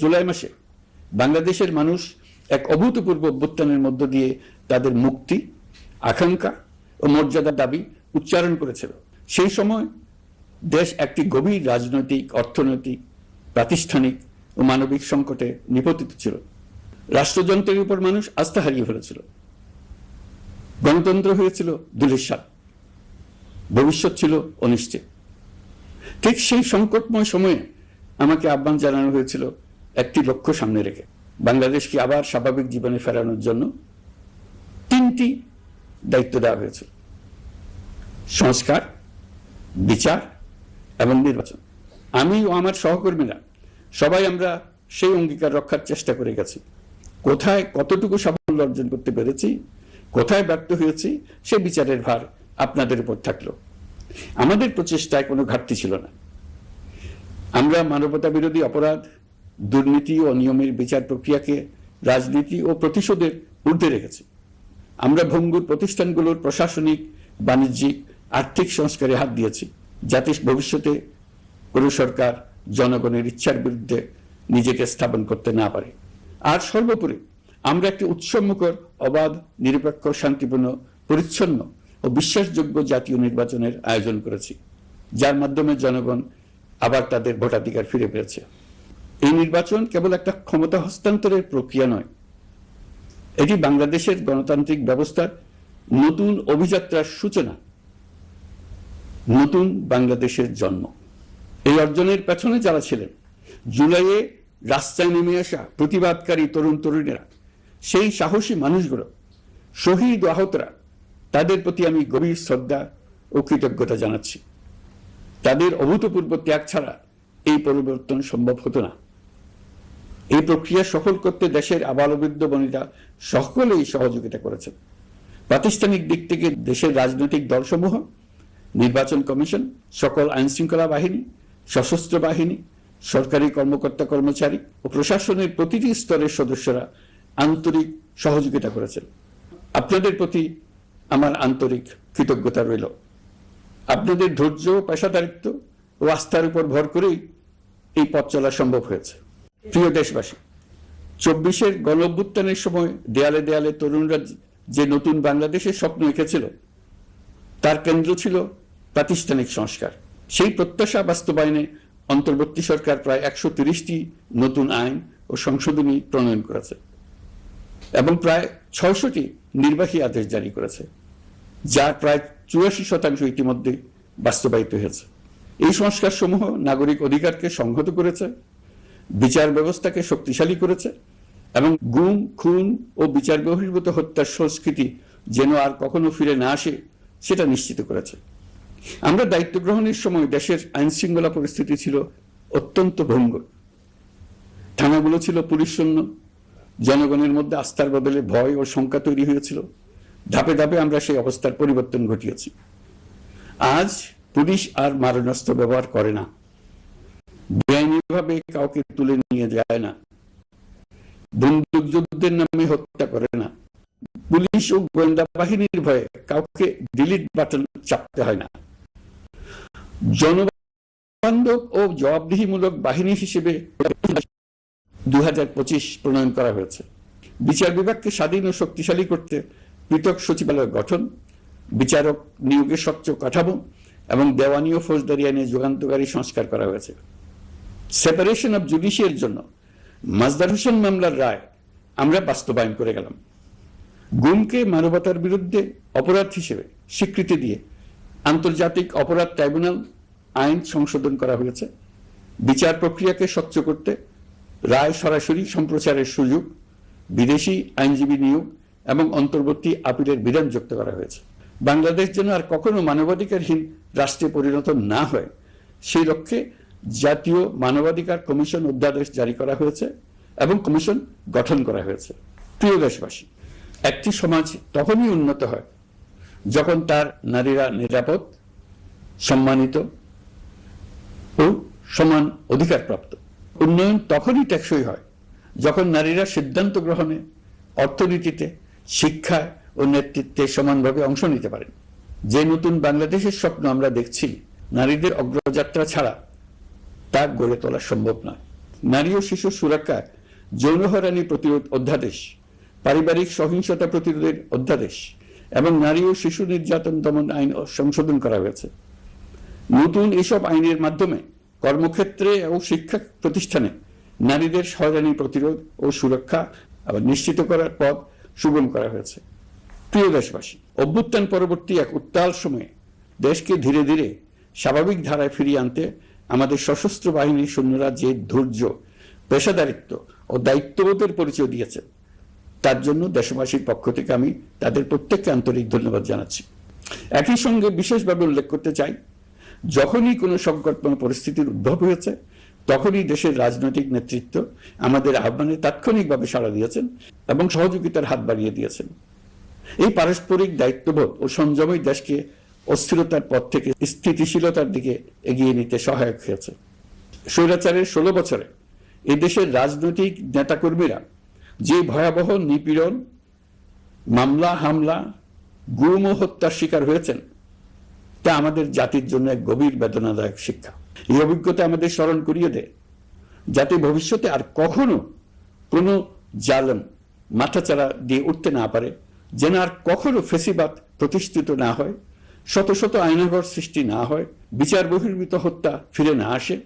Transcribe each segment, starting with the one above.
জুলাই মাসে বাংলাদেশের মানুষ এক অভূতপূর্ব অভ্যুত্থানের মধ্য দিয়ে তাদের মুক্তি, আকাঙ্ক্ষা ও মর্যাদার দাবি উচ্চারণ করেছিল। সেই সময় দেশ একটি গভীর রাজনৈতিক, অর্থনৈতিক, প্রাতিষ্ঠানিক ও মানবিক সংকটে নিপতিত ছিল। রাষ্ট্রযন্ত্রের উপর মানুষ আস্থা হারিয়ে ফেলেছিল। গণতন্ত্র হয়েছিল দুলিশাত ভবিষ্যৎ ছিল অনিশ্চিত। ঠিক সেই সংকটময় সময়ে আমাকে আহ্বান জানানো হয়েছিল একটি লক্ষ্য সামনে রেখে। বাংলাদেশকে আবার স্বাভাবিক জীবনে ফেরানোর জন্য তিনটি দায়িত্ব দেওয়া হয়েছিল সংস্কার, বিচার এবং নির্বাচন। আমি ও আমার সহকর্মীরা সবাই আমরা সেই অঙ্গীকার রক্ষার চেষ্টা করে গেছি। কোথায় কতটুকু সাফল্য অর্জন করতে পেরেছি, কোথায় ব্যর্থ হয়েছি, সে বিচারের ভার আপনাদের উপর থাকল। আমাদের প্রচেষ্টায় কোনো ঘাটতি ছিল না। আমরা মানবতা বিরোধী অপরাধ দুর্নীতি ও নিয়মের বিচার প্রক্রিয়াকে রাজনীতি ও প্রতিশোধের ঊর্ধ্বে রেখেছি। আমরা ভঙ্গুর প্রতিষ্ঠানগুলোর প্রশাসনিক, বাণিজ্যিক, আর্থিক সংস্কারে হাত দিয়েছি, যাতে ভবিষ্যতে কোনো সরকার জনগণের ইচ্ছার বিরুদ্ধে নিজেকে স্থাপন করতে না পারে। আর সর্বোপরি, আমরা একটি উৎসবমুখর, অবাধ, নিরপেক্ষ, শান্তিপূর্ণ, পরিচ্ছন্ন ও বিশ্বাসযোগ্য জাতীয় নির্বাচনের আয়োজন করেছি, যার মাধ্যমে জনগণ আবার তাদের ভোটাধিকার ফিরে পেয়েছে। এই নির্বাচন কেবল একটা ক্ষমতা হস্তান্তরের প্রক্রিয়া নয়। এটি বাংলাদেশের গণতান্ত্রিক ব্যবস্থার নতুন অভিযাত্রার সূচনা। নতুন বাংলাদেশের জন্ম। এই অর্জনের পেছনে যারা ছিলেন, জুলাইয়ে রাস্তায় নেমে আসা প্রতিবাদকারী তরুণ তরুণীরা, সেই সাহসী মানুষগুলো, শহীদ আহতরা, তাদের প্রতি আমি গভীর শ্রদ্ধা ও কৃতজ্ঞতা জানাচ্ছি। তাদের অভূতপূর্ব ত্যাগ ছাড়া এই পরিবর্তন সম্ভব হতো না। এই প্রক্রিয়া সফল করতে দেশের আবালবৃদ্ধ বনিতা সকলেই সহযোগিতা করেছেন। প্রাতিষ্ঠানিক দিক থেকে দেশের রাজনৈতিক দলসমূহ, নির্বাচন কমিশন, সকল আইন শৃঙ্খলা বাহিনী, সশস্ত্র বাহিনী, সরকারি কর্মকর্তা কর্মচারী ও প্রশাসনের প্রতিটি স্তরের সদস্যরা আন্তরিক সহযোগিতা করেছেন। আপনাদের প্রতি আমার আন্তরিক কৃতজ্ঞতা রইল। আপনাদের ধৈর্য, পেশাদারিত্ব ও আস্থার উপর ভর করেই এই পথ চলা সম্ভব হয়েছে। প্রিয় দেশবাসী, চব্বিশের গণভ্যুত্থানের সময় দেয়ালে দেয়ালে তরুণরা যে নতুন বাংলাদেশের স্বপ্ন এঁকেছিল, তার কেন্দ্র ছিল প্রাতিষ্ঠানিক সংস্কার। সেই প্রত্যাশা বাস্তবায়নে অন্তর্বর্তী সরকার প্রায় একশো তিরিশটি নতুন আইন ও সংশোধনী প্রণয়ন করেছে এবং প্রায় ছয়শটি নির্বাহী আদেশ জারি করেছে যার প্রায় চুরাশি শতাংশ ইতিমধ্যে বাস্তবায়িত হয়েছে। এই সংস্কার সমূহ নাগরিক অধিকারকে সংহত করেছে বিচার ব্যবস্থাকে শক্তিশালী করেছে এবং গুম, খুন ও বিচার বহির্ভূত হত্যার সংস্কৃতি যেন আর কখনো ফিরে না আসে, সেটা নিশ্চিত করেছে। আমরা দায়িত্ব গ্রহণের সময় দেশের আইন শৃঙ্খলা পরিস্থিতি ছিল অত্যন্ত ভঙ্গুর থানাগুলো ছিল পুলিশ শূন্য জনগণের মধ্যে আস্থার বদলে ভয় ও শঙ্কা তৈরি হয়েছিল। ধাপে ধাপে আমরা সেই অবস্থার পরিবর্তন ঘটিয়েছি। আজ পুলিশ আর মারণাস্ত্র ব্যবহার করে না। বেআইনিভাবে কাউকে তুলে নিয়ে যায় না। বন্দুক যুদ্ধের নামে হত্যা করে না। পুলিশ ও গোয়েন্দা বাহিনীর ভয়ে কাউকে ডিলিট বাটন চাপতে হয় না। জনবান্ধব ও জবাবদিহিমূলক বাহিনী হিসেবে দু প্রণয়ন করা হয়েছে। বিচার বিভাগকে স্বাধীন ও শক্তিশালী করতে পৃথক সচিবালয় গঠন, বিচারক নিয়োগের স্বচ্ছ কাঠামো এবং দেওয়ানি ও ফৌজদারি আইনে যুগান্তকারী সংস্কার করা হয়েছে। সেপারেশন অব জুডিশিয়ার জন্য মাজদার হোসেন মামলার রায় আমরা বাস্তবায়ন করে গেলাম। গুমকে মানবতার বিরুদ্ধে অপরাধ হিসেবে স্বীকৃতি দিয়ে আন্তর্জাতিক অপরাধ ট্রাইব্যুনাল আইন সংশোধন করা হয়েছে। বিচার প্রক্রিয়াকে স্বচ্ছ করতে রায় সরাসরি সম্প্রচারের সুযোগ, বিদেশি আইনজীবী নিয়োগ এবং অন্তর্বর্তী আপিলের বিধান যুক্ত করা হয়েছে। বাংলাদেশ যেন আর কখনো মানবাধিকারহীন রাষ্ট্রে পরিণত না হয়, সেই লক্ষ্যে জাতীয় মানবাধিকার কমিশন অধ্যাদেশ জারি করা হয়েছে এবং কমিশন গঠন করা হয়েছে। প্রিয় দেশবাসী, একটি সমাজ তখনই উন্নত হয় যখন তার নারীরা নিরাপদ, সম্মানিত ও সমান অধিকারপ্রাপ্ত। উন্নয়ন তখনই টেকসই হয় যখন নারীরা সিদ্ধান্ত গ্রহণে, অর্থনীতিতে, শিক্ষায় ও নেতৃত্বে সমানভাবে অংশ নিতে পারেন। যে নতুন বাংলাদেশের স্বপ্ন আমরা দেখছি, নারীদের অগ্রযাত্রা ছাড়া তা গড়ে তোলা সম্ভব নয়। নারী ও শিশু সুরক্ষা যৌন হয়রানি প্রতিরোধ অধ্যাদেশ, পারিবারিক সহিংসতা প্রতিরোধের অধ্যাদেশ এবং নারী ও শিশু নির্যাতন দমন আইন সংশোধন করা হয়েছে। নতুন এসব আইনের মাধ্যমে কর্মক্ষেত্রে ও শিক্ষা প্রতিষ্ঠানে নারীদের হয়রানি প্রতিরোধ ও সুরক্ষা আবার নিশ্চিত করার পথ সুগম করা হয়েছে। প্রিয় দেশবাসী, অভ্যুত্থান পরবর্তী এক উত্তাল সময়ে দেশকে ধীরে ধীরে স্বাভাবিক ধারায় ফিরিয়ে আনতে আমাদের সশস্ত্র বাহিনীর সৈন্যরা যে ধৈর্য, পেশাদারিত্ব ও দায়িত্ববোধের পরিচয় দিয়েছে, তার জন্য দেশবাসীর পক্ষ থেকে আমি তাদের প্রত্যেককে আন্তরিক ধন্যবাদ জানাচ্ছি। একই সঙ্গে বিশেষভাবে উল্লেখ করতে চাই, যখনই কোনো সংকটময় পরিস্থিতির উদ্ভব হয়েছে, তখনই দেশের রাজনৈতিক নেতৃত্ব আমাদের আহ্বানে তাৎক্ষণিকভাবে সাড়া দিয়েছেন এবং সহযোগিতার হাত বাড়িয়ে দিয়েছেন। এই পারস্পরিক দায়িত্ববোধ ও সংযমই দেশকে অস্থিরতার পথ থেকে স্থিতিশীলতার দিকে এগিয়ে নিতে সহায়ক হয়েছে। স্বৈরাচারের ষোলো বছরে এই দেশের রাজনৈতিক নেতাকর্মীরা যে ভয়াবহ নিপীড়ন, মামলা, হামলা, গুম ও হত্যার শিকার হয়েছেন, তা আমাদের জাতির জন্য এক গভীর বেদনাদায়ক শিক্ষা। এই অভিজ্ঞতা আমাদের স্মরণ করিয়ে দেয়, যাতে ভবিষ্যতে আর কখনো কোনো জালেম মাথাচাড়া দিয়ে উঠতে না পারে, যেন আর কখনো ফেসিবাদ প্রতিষ্ঠিত না হয়। শত শত আইনাগর সৃষ্টি না হয়, বিচার বহির্ভূত হত্যা ফিরে না আসে,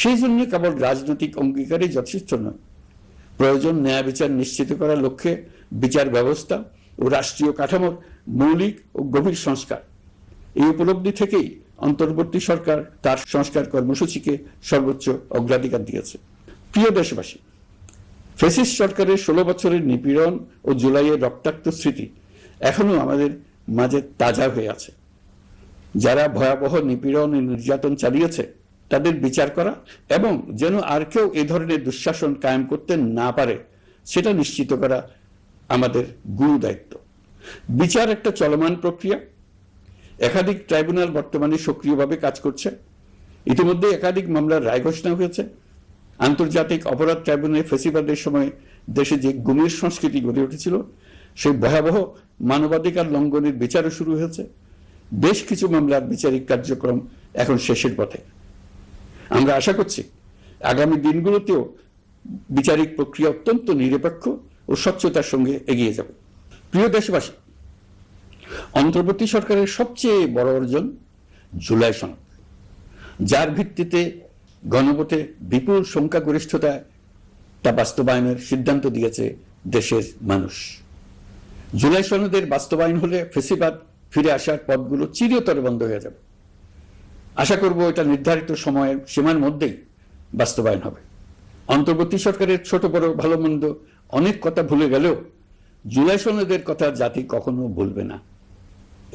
সেই জন্য কেবল রাজনৈতিক অঙ্গীকারই যথেষ্ট নয়। প্রয়োজন ন্যায় বিচার নিশ্চিত করার লক্ষ্যে বিচার ব্যবস্থা ও রাষ্ট্রীয় কাঠামোর মৌলিক ও গভীর সংস্কার। এই উপলব্ধি থেকেই অন্তর্বর্তী সরকার তার সংস্কার কর্মসূচিকে সর্বোচ্চ অগ্রাধিকার দিয়েছে। প্রিয় দেশবাসী, ফেসিস সরকারের ষোলো বছরের নিপীড়ন ও জুলাইয়ের রক্তাক্ত স্মৃতি এখনও আমাদের মাঝে তাজা হয়ে আছে। যারা ভয়াবহ, নিপীড়ন নির্যাতন চালিয়েছে, তাদের বিচার করা এবং যেন আর কেউ এ ধরনের দুঃশাসন কায়েম করতে না পারে, সেটা নিশ্চিত করা আমাদের গুরু দায়িত্ব। বিচার একটা চলমান প্রক্রিয়া। একাধিক ট্রাইব্যুনাল বর্তমানে সক্রিয়ভাবে কাজ করছে। ইতিমধ্যে একাধিক মামলার রায় ঘোষণা হয়েছে। আন্তর্জাতিক অপরাধ ট্রাইব্যুনালে ফেসিবাদের সময় দেশে যে গুমের সংস্কৃতি গড়ে উঠেছিল, সেই ভয়াবহ মানবাধিকার লঙ্ঘনের বিচারও শুরু হয়েছে। বেশ কিছু মামলার বিচারিক কার্যক্রম এখন শেষের পথে। আমরা আশা করছি আগামী দিনগুলোতেও বিচারিক প্রক্রিয়া অত্যন্ত নিরপেক্ষ ও স্বচ্ছতার সঙ্গে এগিয়ে যাবে। প্রিয় দেশবাসী, অন্তর্বর্তী সরকারের সবচেয়ে বড় অর্জন জুলাই সনদ, যার ভিত্তিতে গণভোটে বিপুল সংখ্যাগরিষ্ঠতা তা বাস্তবায়নের সিদ্ধান্ত দিয়েছে দেশের মানুষ। জুলাই সনদের বাস্তবায়ন হলে ফেসিবাদ ফিরে আসার পথগুলো চিরতরে বন্ধ হয়ে যাবে। আশা করব এটা নির্ধারিত সময়ের সীমার মধ্যেই বাস্তবায়ন হবে। অন্তর্বর্তী সরকারের ছোট, বড়, ভালো, মন্দ অনেক কথা ভুলে গেলেও জুলাই সনদের কথা জাতি কখনো ভুলবে না।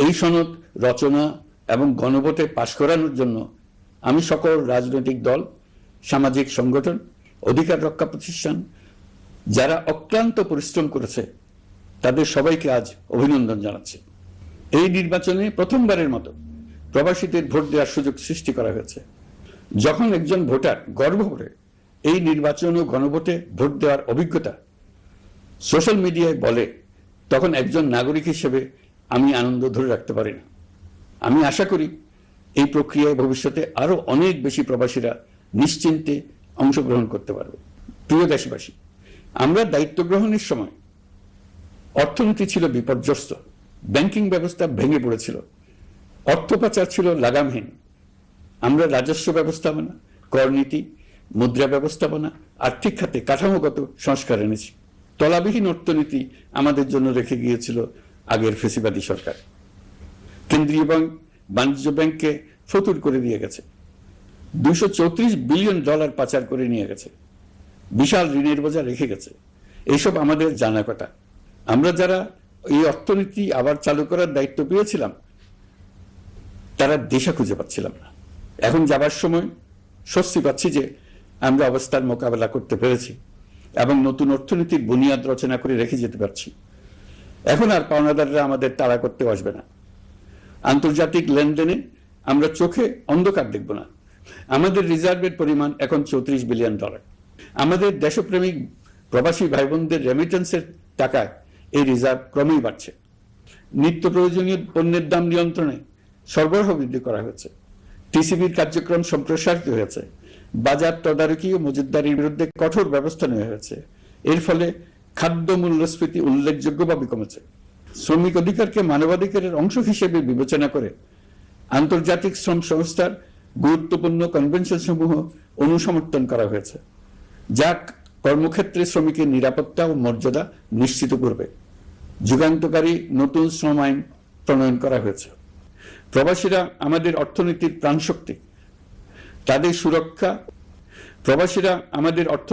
এই সনদ রচনা এবং গণভোটে পাশ করানোর জন্য আমি সকল রাজনৈতিক দল, সামাজিক সংগঠন, অধিকার রক্ষা প্রতিষ্ঠান, যারা অক্লান্ত পরিশ্রম করেছে, তাদের সবাইকে আজ অভিনন্দন জানাচ্ছি। এই নির্বাচনে প্রথমবারের মতো প্রবাসীদের ভোট দেওয়ার সুযোগ সৃষ্টি করা হয়েছে। যখন একজন ভোটার গর্ব করে এই নির্বাচন ও গণভোটে ভোট দেওয়ার অভিজ্ঞতা সোশ্যাল মিডিয়ায় বলে, তখন একজন নাগরিক হিসেবে আমি আনন্দ ধরে রাখতে পারি না। আমি আশা করি এই প্রক্রিয়ায় ভবিষ্যতে আরও অনেক বেশি প্রবাসীরা নিশ্চিন্তে অংশগ্রহণ করতে পারবে। প্রিয় দেশবাসী, আমরা দায়িত্ব গ্রহণের সময় অর্থনীতি ছিল বিপর্যস্ত। ব্যাংকিং ব্যবস্থা ভেঙে পড়েছিল। অর্থ পাচার ছিল লাগামহীন। আমরা রাজস্ব ব্যবস্থাপনা, করনীতি, মুদ্রা ব্যবস্থাপনা, আর্থিক খাতে কাঠামোগত সংস্কার এনেছি। তলাবিহীন অর্থনীতি আমাদের জন্য রেখে গিয়েছিল আগের ফেসিবাদী সরকার। কেন্দ্রীয় ব্যাংক বাণিজ্য ব্যাংককে ফতুর করে দিয়ে গেছে। দুশো বিলিয়ন ডলার পাচার করে নিয়ে গেছে। বিশাল ঋণের বোঝা রেখে গেছে। এইসব আমাদের জানা কথা আমরা যারা এই অর্থনীতি আবার চালু করার দায়িত্ব পেয়েছিলাম। তারা দিশা খুঁজে পাচ্ছিলাম না। এখন যাবার সময় স্বস্তি পাচ্ছি যে আমরা অবস্থার মোকাবেলা করতে পেরেছি এবং নতুন অর্থনীতির বুনিয়াদ রচনা করে রেখে যেতে পারছি। এখন আর পাওনাদাররা আমাদের তাড়া করতে আসবে না। আন্তর্জাতিক লেনদেনে আমরা চোখে অন্ধকার দেখব না। আমাদের রিজার্ভের পরিমাণ এখন চৌত্রিশ বিলিয়ন ডলার। আমাদের দেশপ্রেমিক প্রবাসী ভাই বোনদের রেমিটেন্সের টাকায় এই রিজার্ভ ক্রমেই বাড়ছে। নিত্য প্রয়োজনীয় পণ্যের দাম নিয়ন্ত্রণে সরবরাহ বৃদ্ধি করা হয়েছে। টিসিবির কার্যক্রম সম্প্রসারিত হয়েছে। বাজার তদারকি ও মজুতদারির বিরুদ্ধে কঠোর ব্যবস্থা নেওয়া হয়েছে। এর ফলে খাদ্য মূল্যস্ফীতি উল্লেখযোগ্যভাবে কমেছে। শ্রমিক অধিকারকে মানবাধিকারের অংশ হিসেবে বিবেচনা করে আন্তর্জাতিক শ্রম সংস্থার গুরুত্বপূর্ণ কনভেনশন সমূহ অনুসমর্থন করা হয়েছে। যা কর্মক্ষেত্রে শ্রমিকের নিরাপত্তা ও মর্যাদা নিশ্চিত করবে। যুগান্তকারী নতুন শ্রম আইন প্রণয়ন করা হয়েছে। প্রবাসীরা আমাদের অর্থনীতির প্রাণশক্তি। তাদের সুরক্ষা। প্রবাসীরা আমাদের অর্থ